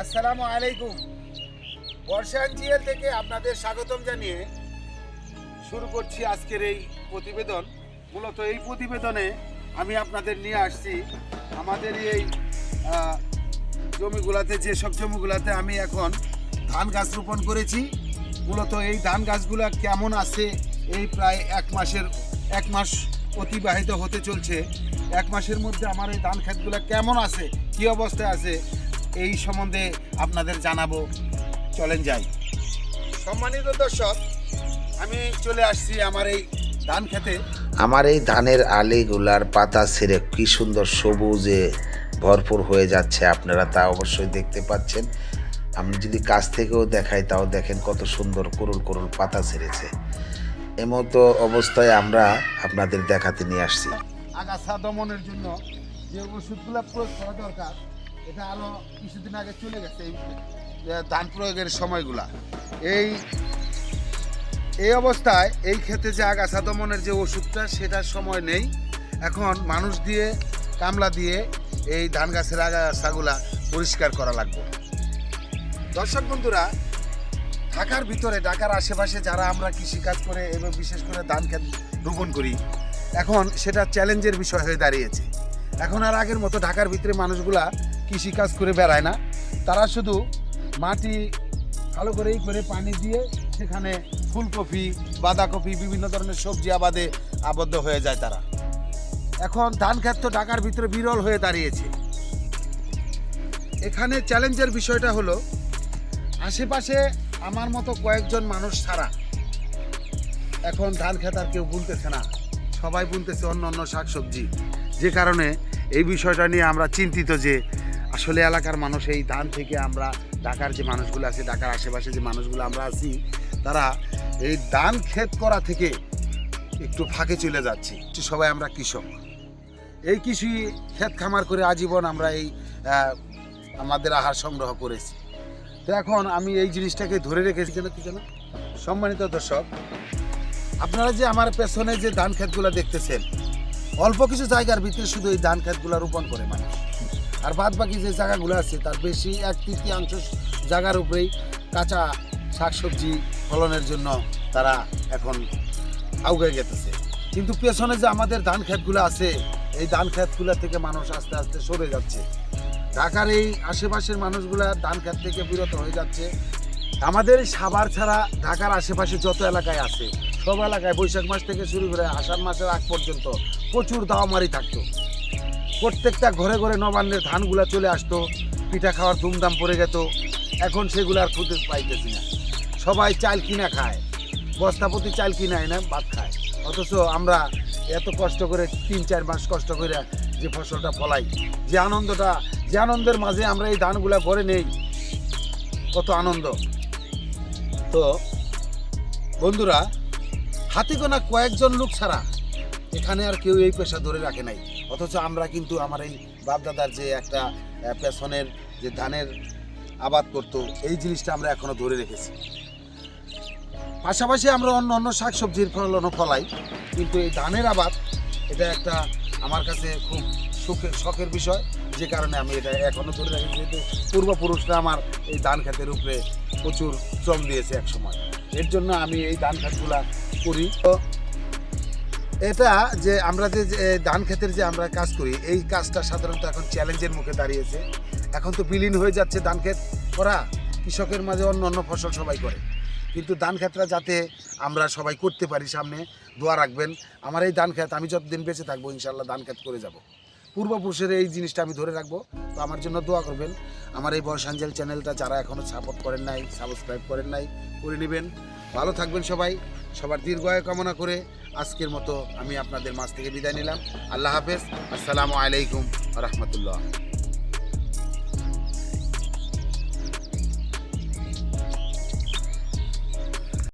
আসসালামু আলাইকুম। বর্ষাঞ্চিয়া থেকে আপনাদের স্বাগতম জানিয়ে শুরু করছি আজকের এই প্রতিবেদন। মূলত এই প্রতিবেদনে আমি আপনাদের নিয়ে আসছি আমাদের এই জমিগুলাতে, যেসব জমিগুলাতে আমি এখন ধান গাছ রোপণ করেছি, মূলত এই ধান গাছগুলো কেমন আছে, এই প্রায় এক মাসের, এক মাস অতিবাহিত হতে চলছে। এক মাসের মধ্যে আমার এই ধান ক্ষেতগুলো কেমন আছে, কী অবস্থায় আছে এই সম্বন্ধে আপনাদের জানাব। চলেন যাই। সম্মানিত দর্শক আমি চলে আসছি আমার এই ধান খেতে। আমার এই ধানের আলিগুলার পাতা ছেড়ে কি সুন্দর সবুজে ভরপুর হয়ে যাচ্ছে আপনারা তা অবশ্যই দেখতে পাচ্ছেন। আমি যদি কাছ থেকেও দেখাই তাও দেখেন কত সুন্দর করুল করুল পাতা ছেড়েছে। এমতো অবস্থায় আমরা আপনাদের দেখাতে নিয়ে আসছি। আগাছা দমনের জন্য যে ওষুধগুলো প্রয়োগ করা দরকার এটা আরও কিছুদিন আগে চলে গেছে এই ধান প্রয়োগের সময়গুলা। এই এই অবস্থায় এই ক্ষেতে যে আগাছা দমনের যে ওষুধটা, সেটার সময় নেই। এখন মানুষ দিয়ে, কামলা দিয়ে এই ধান গাছের আগাছাগুলা পরিষ্কার করা লাগবে। দর্শক বন্ধুরা, ঢাকার ভিতরে, ঢাকার আশেপাশে যারা আমরা কৃষিকাজ করে এবং বিশেষ করে ধান ক্ষেত রোপণ করি, এখন সেটা চ্যালেঞ্জের বিষয় হয়ে দাঁড়িয়েছে। এখন আর আগের মতো ঢাকার ভিতরে মানুষগুলা কৃষিকাজ করে বেড়ায় না। তারা শুধু মাটি ভালো করেই করে পানি দিয়ে সেখানে ফুলকপি, বাঁধাকপি, বিভিন্ন ধরনের সবজি আবাদে আবদ্ধ হয়ে যায় তারা। এখন ধান ক্ষেত তো ঢাকার ভিতরে বিরল হয়ে দাঁড়িয়েছে। এখানে চ্যালেঞ্জের বিষয়টা হলো, আশেপাশে আমার মতো কয়েকজন মানুষ ছাড়া এখন ধান খেত আর কেউ বুনতেছে না। সবাই বুনতেছে অন্য অন্য শাকসবজি। যে কারণে এই বিষয়টা নিয়ে আমরা চিন্তিত যে আসলে এলাকার মানুষ এই ধান থেকে আমরা ঢাকার যে মানুষগুলো আছে, ঢাকার আশেপাশে যে মানুষগুলো আমরা আছি, তারা এই ধান ক্ষেত করা থেকে একটু ফাঁকে চলে যাচ্ছে। সবাই আমরা কৃষক। এই কৃষি ক্ষেত খামার করে আজীবন আমরা এই আমাদের আহার সংগ্রহ করেছি। তো এখন আমি এই জিনিসটাকে ধরে রেখেছি কেন কি জানো? সম্মানিত দর্শক, আপনারা যে আমার পেছনে যে ধান ক্ষেতগুলো দেখতেছেন, অল্প কিছু জায়গার ভিতরে শুধু এই ধান ক্ষেতগুলো রোপণ করে মানুষ। আর বাদ বাকি যে জায়গাগুলো আছে, তার বেশি এক তৃতীয়াংশ জায়গার উপরেই কাঁচা শাকসবজি ফলনের জন্য তারা এখন আউগে গেতেছে। কিন্তু পেছনে যে আমাদের ধান ক্ষেতগুলো আছে, এই ধান ক্ষেতগুলো থেকে মানুষ আস্তে আস্তে সরে যাচ্ছে। ঢাকার এই আশেপাশের মানুষগুলা ধান ক্ষেত থেকে বিরত হয়ে যাচ্ছে। আমাদের সাভার ছাড়া ঢাকার আশেপাশে যত এলাকায় আছে, সব এলাকায় বৈশাখ মাস থেকে শুরু করে আষাঢ় মাসের আগ পর্যন্ত প্রচুর দাওয়ামারি থাকতো। প্রত্যেকটা ঘরে ঘরে নবান্নের ধানগুলা চলে আসতো, পিঠা খাওয়ার ধুমধাম পড়ে যেত। এখন সেগুলো আর খুঁজে পাইতেছি না। সবাই চাল কিনা খায়। বস্তাপতি চাল কিনায় না ভাত খায়। অথচ আমরা এত কষ্ট করে তিন চার মাস কষ্ট করে যে ফসলটা ফলাই, যে আনন্দটা, যে আনন্দের মাঝে আমরা এই ধানগুলা ঘরে নেই, কত আনন্দ। তো বন্ধুরা হাতে গোনা কয়েকজন লোক ছাড়া এখানে আর কেউ এই পেশা ধরে রাখে নাই। অথচ আমরা কিন্তু আমার এই বাপদাদার যে একটা পেছনের যে ধানের আবাদ করতো, এই জিনিসটা আমরা এখনও ধরে রেখেছি। পাশাপাশি আমরা অন্য অন্য শাকসবজির ফলনও ফলাই, কিন্তু এই ধানের আবাদ, এটা একটা আমার কাছে খুব সুখের শখের বিষয়। যে কারণে আমি এটা এখনও ধরে রাখি, যেহেতু পূর্বপুরুষরা আমার এই ধান খেতের উপরে প্রচুর শ্রম দিয়েছে এক সময় এর জন্য আমি এই ধান খেতগুলা করি। তো এটা যে আমরা যে ধান ক্ষেতের যে আমরা কাজ করি, এই কাজটা সাধারণত এখন চ্যালেঞ্জের মুখে দাঁড়িয়েছে। এখন তো বিলীন হয়ে যাচ্ছে ধান ক্ষেত করা, কৃষকের মাঝে অন্য অন্য ফসল সবাই করে। কিন্তু ধান ক্ষেতটা যাতে আমরা সবাই করতে পারি সামনে, দোয়া রাখবেন। আমার এই ধান ক্ষেত, আমি যতদিন বেঁচে থাকব ইনশাল্লাহ ধান ক্ষেত করে যাব। পূর্বপুরুষের এই জিনিসটা আমি ধরে রাখব। তো আমার জন্য দোয়া করবেন। আমার এই বর্ষাঞ্জল চ্যানেলটা যারা এখনও সাপোর্ট করেন নাই সাবস্ক্রাইব করেন নাই, করে নেবেন। ভালো থাকবেন সবাই। সবার দীর্ঘায়ু কামনা করে আজকের মতো আমি আপনাদের মাছ থেকে বিদায় নিলাম। আল্লাহ হাফেজ। আসসালামু আলাইকুম রহমতুল্লাহ।